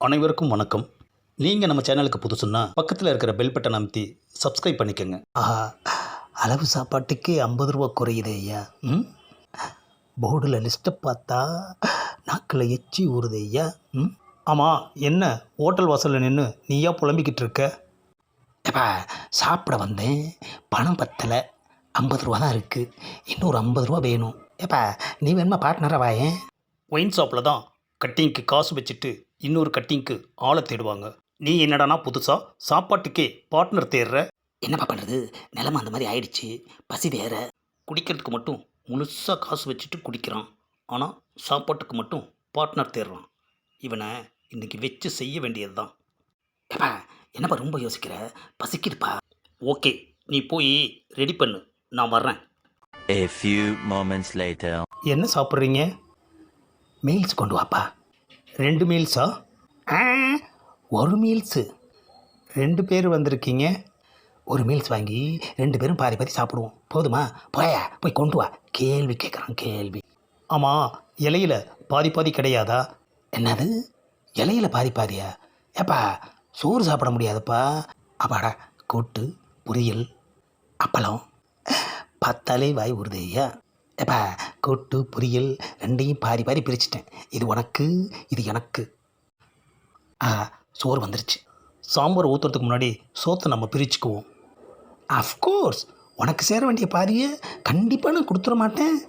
அனைவருக்கும் வணக்கம். நீங்கள் நம்ம சேனலுக்கு புதுசுன்னா பக்கத்தில் இருக்கிற பெல் பட்டன் அமைத்தி சப்ஸ்கிரைப் பண்ணிக்கோங்க. ஆஹா அளவு சாப்பாட்டுக்கே ஐம்பது ரூபா குறையுதே ஐயா. ம்? போர்டில் லிஸ்ட்டை பார்த்தா நாக்கில் எச்சி ஊறுதே ஐயா. ம்? ஆமாம் என்ன? ஹோட்டல் வாசலில் நின்று நீயா புலம்பிக்கிட்டு இருக்க? ஏப்பா சாப்பிட வந்தேன். பணம் பத்தலை. ஐம்பது ரூபா தான் இருக்குது இன்னொரு ஐம்பது ரூபா வேணும். ஏப்பா நீ வேணுமா பார்ட்னராக வாயேன்? ஒயின் ஷாப்பில் தான் கட்டிங்க்கு காசு வச்சுட்டு இன்னொரு கட்டிங்க்கு ஆளை தேடுவாங்க. நீ என்னடானா புதுசாக சாப்பாட்டுக்கே பார்ட்னர் தேடுற? என்னப்பா பண்ணுறது நிலமை அந்த மாதிரி ஆயிடுச்சு. பசி வேற. குடிக்கிறதுக்கு மட்டும் முழுசாக காசு வச்சுட்டு குடிக்கிறான். ஆனால் சாப்பாட்டுக்கு மட்டும் பார்ட்னர் தேடுறான். இவனை இன்னைக்கு வச்சு செய்ய வேண்டியது தான் ஏப்பா என்னப்பா ரொம்ப யோசிக்கிற? பசிக்குதுப்பா. ஓகே நீ போய் ரெடி பண்ணு. நான் வர்றேன். A few moments later. என்ன சாப்பிட்றீங்க? மீல்ஸ் கொண்டு வாப்பா. ரெண்டு மீல்ஸா ஆ ஒரு மீல்ஸு ரெண்டு பேர் வந்திருக்கீங்க. ஒரு மீல்ஸ் வாங்கி ரெண்டு பேரும் பாதி பாதி சாப்பிடுவோம். போதுமா? போயா? போய் கொண்டு வா. கேள்வி கேட்குறான் கேள்வி. ஆமாம் இலையில் பாதி பாதி கிடையாதா? என்னது? இலையில பாதி பாதியா? ஏப்பா சோறு சாப்பிட முடியாதுப்பா. அப்பாடா கூட்டு பொரியல் அப்பளம். பத்தாலே வாய் உறுதியா எப்பா ஏப்பா கூட்டு பொரியல் ரெண்டையும் பாரி பாரி பிரிச்சிட்டேன். இது உனக்கு இது எனக்கு. ஆ சோறு வந்துருச்சு. சாம்பார் ஊற்றுறதுக்கு முன்னாடி சோத்தை நம்ம பிரிச்சுக்குவோம். அஃப்கோர்ஸ் உனக்கு சேர வேண்டிய பாதியை கண்டிப்பாக நான் கொடுத்துட மாட்டேன்.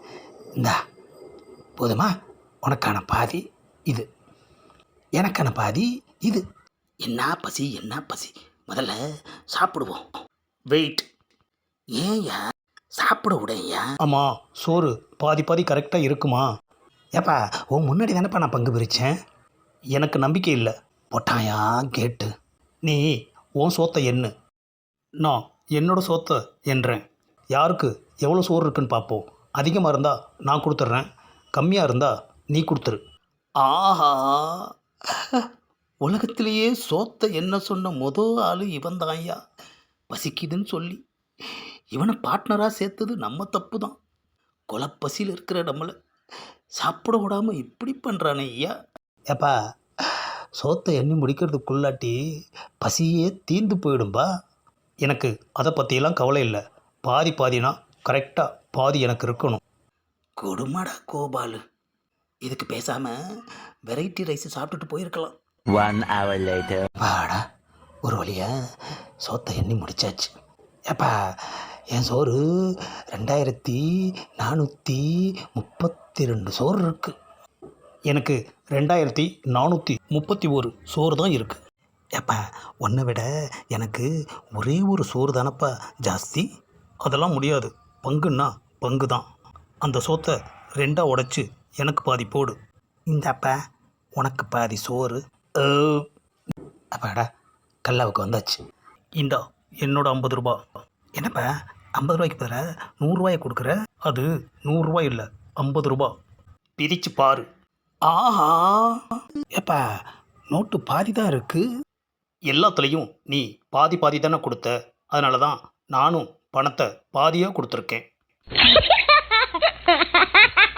இந்தா போதுமா? உனக்கான பாதி இது. எனக்கான பாதி இது. என்ன பசி என்ன பசி? முதல்ல சாப்பிடுவோம். வெயிட் ஏன்யா சாப்பிட விடையா ஆமாம் சோறு பாதி பாதி கரெக்டாக இருக்குமா? ஏப்பா உன் முன்னாடி தானேப்பா நான் பங்கு பிரித்தேன் எனக்கு நம்பிக்கை இல்லை. பொட்டாயா கேட்டு. நீ உன் சோத்தை எண்ணு. நான் என்னோட சோத்தை என்றேன். யாருக்கு எவ்வளோ சோறு இருக்குன்னு பார்ப்போம் அதிகமாக இருந்தால் நான் கொடுத்துட்றேன். கம்மியாக இருந்தால் நீ கொடுத்துரு. ஆஹா. உலகத்திலேயே சோத்தை என்ன சொன்ன மொதல் ஆள் இவன் தான்யா பசிக்குதுன்னு சொல்லி. இவனை பார்ட்னராக சேர்த்தது நம்ம தப்பு தான் கொலப்பசியில் இருக்கிற நம்மளை சாப்பிட விடாமல் இப்படி பண்ணுறானே ஐயா. ஏப்பா சோத்தை எண்ணி முடிக்கிறதுக்குள்ளாட்டி பசியே தீந்து போயிடும்பா. எனக்கு அதை பற்றியெல்லாம் கவலை இல்லை. பாதி பாதினா கரெக்டாக பாதி எனக்கு இருக்கணும். கொடுமாடா கோபாலு. இதுக்கு பேசாமல் வெரைட்டி ரைஸ் சாப்பிட்டுட்டு போயிருக்கலாம். One hour later. வாடா ஒரு வழியா சோத்தை எண்ணி முடிச்சாச்சு. ஏப்பா என் சோறு ரெண்டாயிரத்தி நானூற்றி முப்பத்தி ரெண்டு சோறு இருக்குது எனக்கு ரெண்டாயிரத்தி நானூற்றி முப்பத்தி ஒரு சோறு தான் இருக்குது ஏப்பா உன்னை விட எனக்கு ஒரே ஒரு சோறு தானப்பா ஜாஸ்தி? அதெல்லாம் முடியாது. பங்குன்னா பங்கு தான். அந்த சோத்தை ரெண்டாக உடச்சி எனக்கு பாதி போடு. இந்தாப்பா உனக்கு பாதி சோறு. அப்பாடா கல்லாவுக்கு வந்தாச்சு. இந்தா என்னோட ஐம்பது ரூபா. என்னப்பா ஐம்பது ரூபாய்க்கு பதில்? நூறுரூவாயை கொடுக்குற? அது நூறுரூவா இல்லை ஐம்பது ரூபா. பிரித்து பாரு. ஆஹா. ஏப்பா நோட்டு பாதி தான் இருக்கு. எல்லாத்துலேயும் நீ பாதி பாதி தானே கொடுத்த. அதனால தான் நானும் பணத்தை பாதியாக கொடுத்துருக்கேன்.